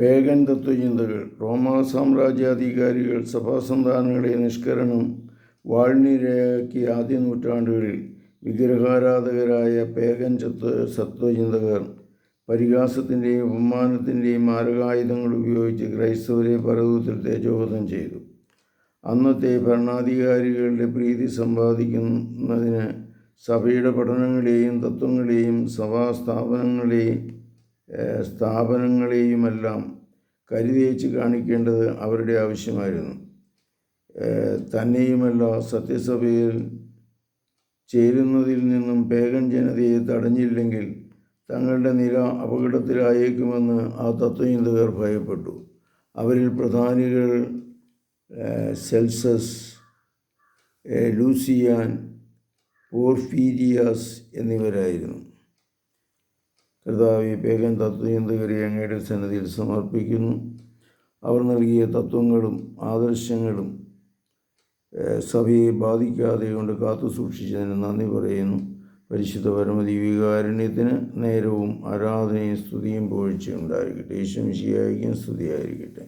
Pagan തത്വചിന്തകൾ റോമാ സാമ്രാജ്യാധികാരികൾ സഭാസന്താനങ്ങളെ നിഷ്കരണം വാൾനിരയാക്കിയ ആദ്യ നൂറ്റാണ്ടുകളിൽ വിഗ്രഹാരാധകരായ പേഗൻ ചത്വ സത്വചിന്തകർ പരിഹാസത്തിന്റെയും അപമാനത്തിന്റെയും മാരകായുധങ്ങൾ ഉപയോഗിച്ച് ക്രൈസ്തവരെ പരതൂത്തിൽ തേജോവധം ചെയ്തു. അന്നത്തെ ഭരണാധികാരികളുടെ പ്രീതി സമ്പാദിക്കുന്നതിന് സഭയുടെ പഠനങ്ങളെയും തത്വങ്ങളെയും സഭാ സ്ഥാപനങ്ങളെയും സ്ഥാപനങ്ങളെയുമെല്ലാം കരുതേച്ച് കാണിക്കേണ്ടത് അവരുടെ ആവശ്യമായിരുന്നു. തന്നെയുമല്ല സത്യസഭയിൽ ചേരുന്നതിൽ നിന്നും പേഗൻ ജനതയെ തടഞ്ഞില്ലെങ്കിൽ തങ്ങളുടെ നില അപകടത്തിലായേക്കുമെന്ന് ആ തത്വചിന്തകർ ഭയപ്പെട്ടു. അവരിൽ പ്രധാനികൾ സെൽസസ് ലൂസിയാൻ പോർഫീരിയാസ് എന്നിവരായിരുന്നു. കർത്താവ് പേരും തത്വചിന്തകരെ അങ്ങയുടെ സന്നിധിയിൽ സമർപ്പിക്കുന്നു. അവർ നൽകിയ തത്വങ്ങളും ആദർശങ്ങളും സഭയെ ബാധിക്കാതെ കൊണ്ട് കാത്തു സൂക്ഷിച്ചതിന് നന്ദി പറയുന്നു. പരിശുദ്ധ പരമതി വികാരുണ്യത്തിന് നേരവും ആരാധനയും സ്തുതിയും പുകഴ്ചയും ഉണ്ടായിരിക്കട്ടെ. യേശുമിശിയായിരിക്കും സ്തുതിയായിരിക്കട്ടെ.